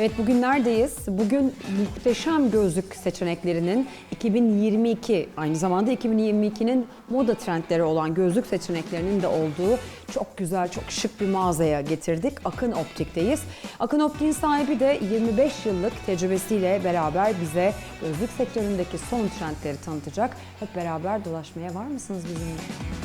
Evet bugün neredeyiz? Bugün muhteşem gözlük seçeneklerinin 2022 aynı zamanda 2022'nin moda trendleri olan gözlük seçeneklerinin de olduğu çok güzel, çok şık bir mağazaya getirdik. Akın Optik'teyiz. Akın Optik'in sahibi de 25 yıllık tecrübesiyle beraber bize gözlük sektöründeki son trendleri tanıtacak. Hep beraber dolaşmaya var mısınız bizimle?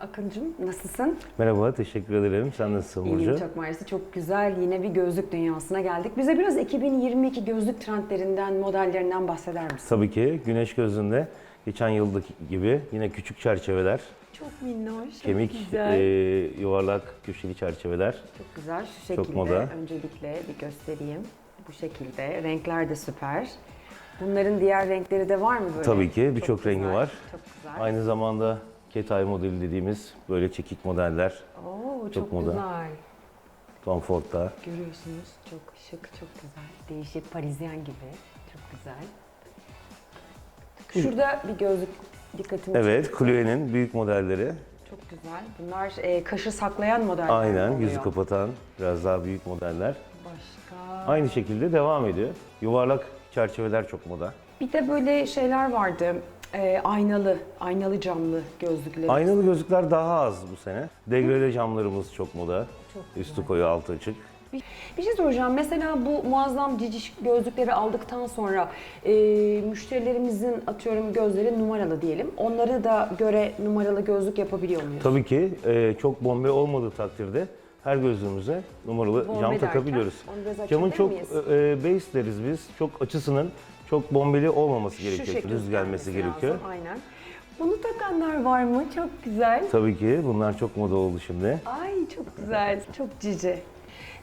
Akıncım nasılsın? Merhaba, teşekkür ederim. Sen nasılsın Burcu? İyiyim çok mersi. Çok güzel. Yine bir gözlük dünyasına geldik. Bize biraz 2022 gözlük trendlerinden, modellerinden bahseder misin? Tabii ki güneş gözünde geçen yıldaki gibi yine küçük çerçeveler, Çok minnoş, çok kemik, güzel. e, yuvarlak köşeli çerçeveler. çok güzel. Şu çok şekilde moda. öncelikle bir göstereyim. Bu şekilde. Renkler de süper. Bunların diğer renkleri de var mı böyle? Tabii ki, Çok birçok rengi var. Çok güzel. Aynı zamanda Ketay modeli dediğimiz böyle çekik modeller Oo, çok, çok moda. güzel. Tom Ford'da. Görüyorsunuz çok şık, çok güzel. Değişik Parisyen gibi. Çok güzel. Şurada bir gözlük dikkatimi Evet. Chloe'nin büyük modelleri. Çok güzel. Bunlar e, kaşı saklayan modeller Aynen, oluyor. yüzü kapatan biraz daha büyük modeller. Başka. Aynı şekilde devam ediyor. Yuvarlak çerçeveler çok moda. Bir de böyle şeyler vardı. E, aynalı, aynalı camlı gözlükler. Aynalı gözlükler daha az bu sene. Degrede camlarımız çok moda. Çok Üstü koyu, altı açık. Bir, bir şey soracağım. Mesela bu muazzam ciciş gözlükleri aldıktan sonra e, müşterilerimizin atıyorum gözleri numaralı diyelim. Onlara da göre numaralı gözlük yapabiliyor muyuz? Tabii ki e, çok bombe olmadığı takdirde her gözlüğümüze numaralı Bombe cam derken, takabiliyoruz. onu biraz açabilir Camın çok miyiz? e, base deriz biz. Çok açısının çok bombeli olmaması Şu gerekiyor. şekilde Düz gelmesi gerekiyor. lazım, Aynen. Bunu takanlar var mı? Çok güzel. Tabii ki bunlar çok moda oldu şimdi. Ay çok güzel, çok cici.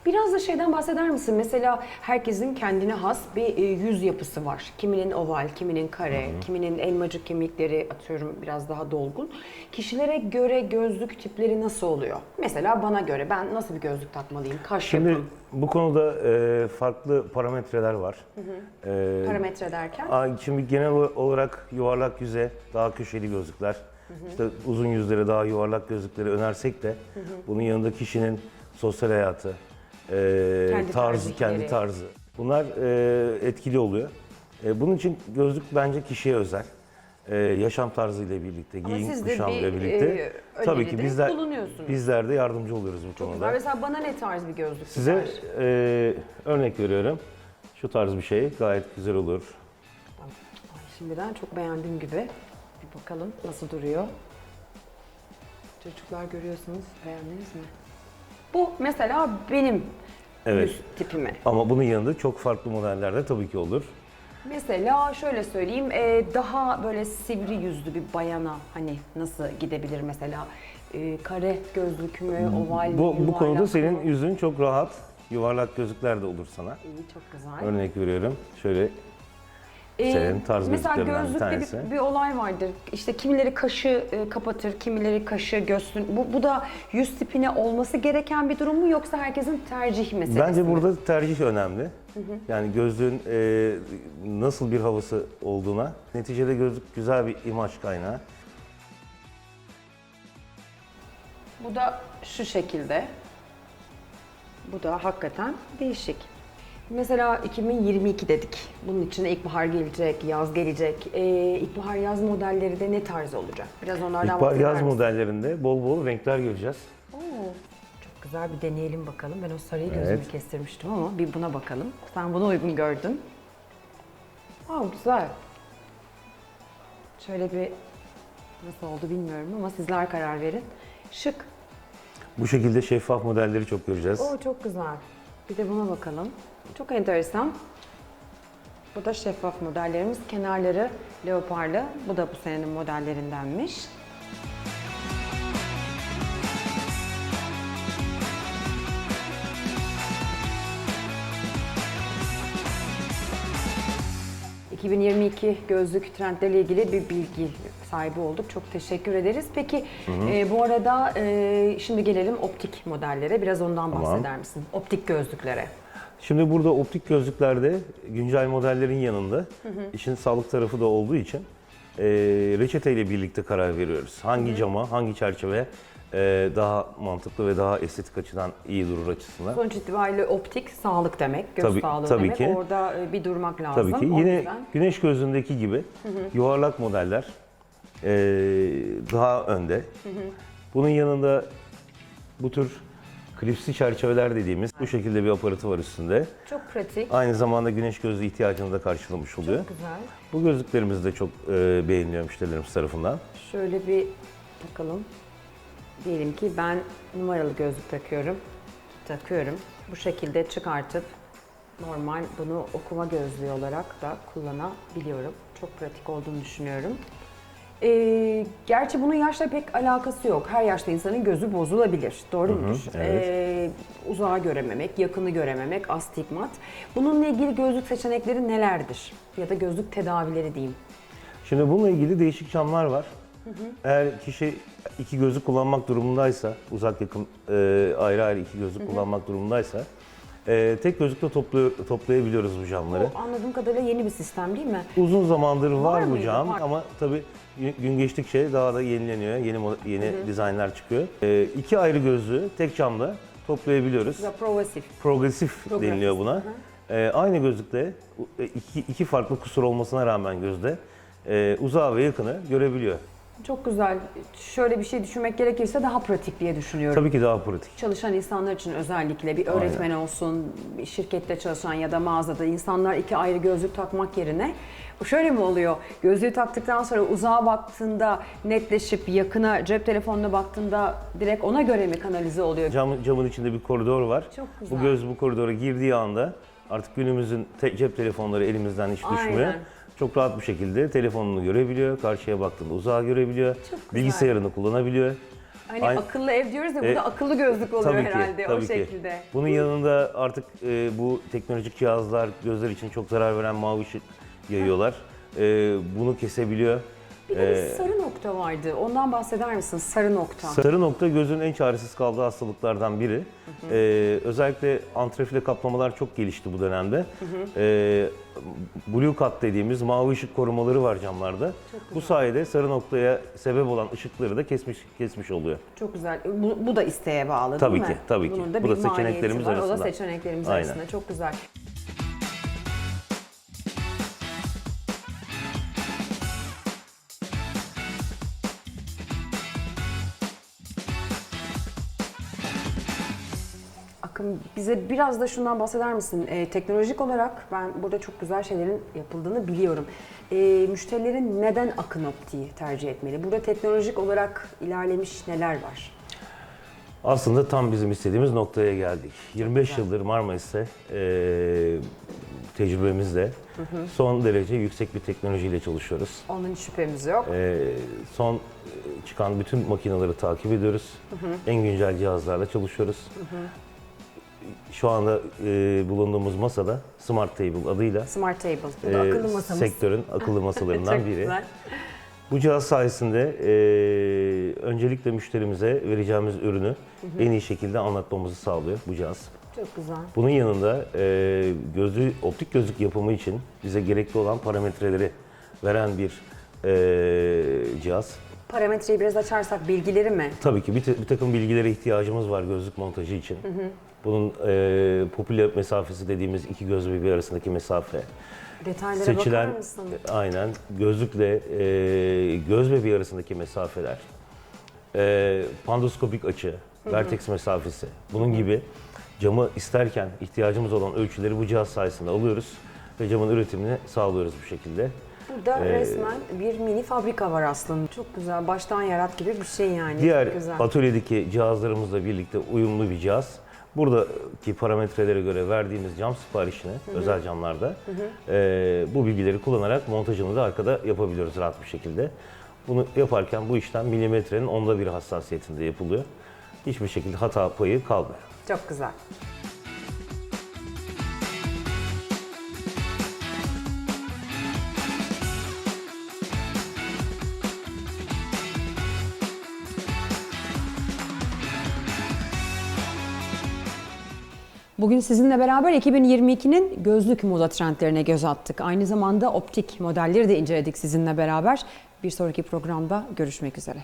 Biraz da şeyden bahseder misin? Mesela herkesin kendine has bir e, yüz yapısı var. Kiminin oval, kiminin kare, kiminin elmacık kemikleri atıyorum biraz daha dolgun. Kişilere göre gözlük tipleri nasıl oluyor? Mesela bana göre ben nasıl bir gözlük takmalıyım? Kaş Şimdi yapım, bu konuda e, farklı parametreler var. E, parametre derken. Aa, Şimdi genel olarak yuvarlak yüze daha köşeli gözlükler, işte uzun yüzlere daha yuvarlak gözlükleri önersek de bunun yanında kişinin sosyal hayatı, e, Kendi tarzı, tercihleri. kendi tarzı. Bunlar e, etkili oluyor. E, bunun için gözlük bence kişiye özel. E, yaşam tarzıyla birlikte, Ama giyim siz de kuşamıyla bir, birlikte. e, Tabii öneride ki bizler bulunuyorsunuz. bizler de yardımcı oluyoruz bu Çok konuda. güzel. Mesela bana ne tarz bir gözlük Size e, örnek veriyorum. Şu tarz bir şey gayet güzel olur. Ay, şimdiden çok beğendiğim gibi. Bir bakalım nasıl duruyor. Çocuklar görüyorsunuz. Beğendiniz mi? Bu mesela benim Evet. yüz tipime. Ama bunun yanında çok farklı modeller de tabii ki olur. Mesela şöyle söyleyeyim, e, daha böyle sivri yüzlü bir bayana hani nasıl gidebilir mesela? E, kare gözlük mü, oval mi, Bu, bu konuda senin yüzün çok rahat. Yuvarlak gözlükler de olur sana. İyi, çok güzel. Örnek veriyorum. Şöyle Ee, Senin tarz Mesela gözlüklerinden bir gözlükte tanesi. bir, bir olay vardır. İşte kimileri kaşı e, kapatır, kimileri kaşı göğsün. Bu, bu da yüz tipine olması gereken bir durum mu yoksa herkesin tercih meselesi bence mi? burada tercih önemli. Yani gözlüğün e, nasıl bir havası olduğuna. Neticede gözlük güzel bir imaj kaynağı. Bu da şu şekilde. Bu da hakikaten değişik. Mesela 2022 dedik. Bunun içine ilkbahar gelecek, yaz gelecek. Ee, ilkbahar yaz modelleri de ne tarz olacak? Biraz onlardan İlkbahar bahseder yaz misin? modellerinde bol bol renkler göreceğiz. Oo, çok güzel bir deneyelim bakalım. Ben o sarıyı Evet. gözümü kestirmiştim ama bir buna bakalım. Sen bunu uygun gördün. Aa güzel. Şöyle bir nasıl oldu bilmiyorum ama sizler karar verin. Şık. Bu şekilde şeffaf modelleri çok göreceğiz. Oo çok güzel. Bir de buna bakalım. Çok enteresan. Bu da şeffaf modellerimiz. Kenarları leoparlı. Bu da bu senenin modellerindenmiş. ...2022 gözlük trendleriyle ilgili bir bilgi sahibi olduk. Çok teşekkür ederiz. Peki e, bu arada e, şimdi gelelim optik modellere. Biraz ondan Tamam. bahseder misin? Optik gözlüklere. Şimdi burada optik gözlüklerde güncel modellerin yanında işin sağlık tarafı da olduğu için e, reçeteyle birlikte karar veriyoruz. Hangi cama, hangi çerçeve e, daha mantıklı ve daha estetik açıdan iyi durur açısından. Sonuç itibariyle optik sağlık demek, göz Tabii- sağlığı tabii demek. ki. Orada e, bir durmak lazım. Tabii ki. O Yine yüzden güneş gözlüğündeki gibi yuvarlak modeller e, daha önde. Bunun yanında bu tür klipsli çerçeveler dediğimiz bu şekilde bir aparatı var üstünde. çok pratik, Aynı zamanda güneş gözlüğü ihtiyacını da karşılamış oluyor. çok güzel. Bu gözlüklerimiz de çok e, beğeniliyor müşterilerimiz tarafından. Şöyle bir takalım. Diyelim ki ben numaralı gözlük takıyorum. Takıyorum. Bu şekilde çıkartıp normal bunu okuma gözlüğü olarak da kullanabiliyorum. Çok pratik olduğunu düşünüyorum. Ee, gerçi bunun yaşla pek alakası yok. Her yaşta insanın gözü bozulabilir. Doğru mudur? evet. Ee, uzağı görememek, yakını görememek, astigmat. Bununla ilgili gözlük seçenekleri nelerdir? Ya da gözlük tedavileri diyeyim. Şimdi bununla ilgili değişik camlar var. Eğer kişi iki gözlük kullanmak durumundaysa, uzak yakın e, ayrı ayrı iki gözlük kullanmak durumundaysa e, tek gözlükle toplu, toplayabiliyoruz bu camları. Bu anladığım kadarıyla yeni bir sistem değil mi? Uzun zamandır var, bu mıydı? cam Var. ama tabii gün- geçtikçe daha da yenileniyor. Yeni mo- yeni dizaynlar çıkıyor. E, iki ayrı gözlüğü tek camda toplayabiliyoruz. Güzel, progresif. Progresif Progresif, deniliyor buna. E, aynı gözlükte e, iki, iki farklı kusur olmasına rağmen gözde e, uzağı ve yakını görebiliyor. Çok güzel. Şöyle bir şey düşünmek gerekirse daha pratik diye düşünüyorum. Tabii ki daha pratik. Çalışan insanlar için özellikle bir öğretmen olsun, bir şirkette çalışan ya da mağazada insanlar iki ayrı gözlük takmak yerine şöyle mi oluyor? Gözlüğü taktıktan sonra uzağa baktığında netleşip yakına cep telefonuna baktığında direkt ona göre mi kanalize oluyor? Cam, camın içinde bir koridor var. Çok güzel. Bu göz bu koridora girdiği anda artık günümüzün te- cep telefonları elimizden hiç düşmüyor. Aynen. Çok rahat bir şekilde telefonunu görebiliyor, karşıya baktığında uzağa görebiliyor, Çok güzel. bilgisayarını kullanabiliyor. Hani Aynı- akıllı ev diyoruz ya bu E, da akıllı gözlük oluyor Tabii ki, herhalde tabii o ki. şekilde. Bunun yanında artık e, bu teknolojik cihazlar gözler için çok zarar veren mavi ışık yayıyorlar. E, bunu kesebiliyor. Bir de bir Ee, sarı nokta vardı. Ondan bahseder misin? Sarı nokta. Sarı nokta gözün en çaresiz kaldığı hastalıklardan biri. Ee, özellikle antrefile kaplamalar çok gelişti bu dönemde. Ee, Blue Cut dediğimiz mavi ışık korumaları var camlarda. Bu sayede sarı noktaya sebep olan ışıkları da kesmiş kesmiş oluyor. Çok güzel. Bu, bu da isteğe bağlı Tabii değil mi? ki, tabii ki. Bunun da Bu bir da seçeneklerimiz maliyeti var. O da arasında. seçeneklerimiz Aynen. arasında. Çok güzel. Bize biraz da şundan bahseder misin? Ee, teknolojik olarak ben burada çok güzel şeylerin yapıldığını biliyorum. Ee, müşterilerin neden Akın Opti'yi tercih etmeli? Burada teknolojik olarak ilerlemiş neler var? Aslında tam bizim istediğimiz noktaya geldik. 25 yıldır Marmaris'te e, tecrübemizle son derece yüksek bir teknolojiyle çalışıyoruz. Onun şüphemiz yok. Ee, son e, çıkan bütün makineleri takip ediyoruz. En güncel cihazlarla çalışıyoruz. Şu anda e, bulunduğumuz masada Smart Table adıyla Smart Table. Bu da e, akıllı masamız. sektörün akıllı masalarından Çok biri. güzel. Bu cihaz sayesinde e, öncelikle müşterimize vereceğimiz ürünü en iyi şekilde anlatmamızı sağlıyor bu cihaz. Çok güzel. Bunun yanında e, gözlü, optik gözlük yapımı için bize gerekli olan parametreleri veren bir e, cihaz. Parametreyi biraz açarsak bilgileri mi? Tabii ki bir, bir takım bilgilere ihtiyacımız var gözlük montajı için. Bunun e, popüler mesafesi dediğimiz iki göz bebeği arasındaki mesafe. Detaylara Seçilen bakar mısın? aynen gözlükle e, göz bebeği arasındaki mesafeler. E, pandoskopik açı, vertex mesafesi. Bunun gibi camı isterken ihtiyacımız olan ölçüleri bu cihaz sayesinde alıyoruz ve camın üretimini sağlıyoruz bu şekilde. Burada Ee, resmen bir mini fabrika var aslında. Çok güzel. Baştan yarat gibi bir şey yani. Diğer Çok güzel. atölyedeki cihazlarımızla birlikte uyumlu bir cihaz. Buradaki parametrelere göre verdiğimiz cam siparişini özel camlarda e, bu bilgileri kullanarak montajını da arkada yapabiliyoruz rahat bir şekilde. Bunu yaparken bu işlem milimetrenin onda bir hassasiyetinde yapılıyor. Hiçbir şekilde hata payı kalmıyor. Çok güzel. Bugün sizinle beraber 2022'nin gözlük moda trendlerine göz attık. Aynı zamanda optik modelleri de inceledik sizinle beraber. Bir sonraki programda görüşmek üzere.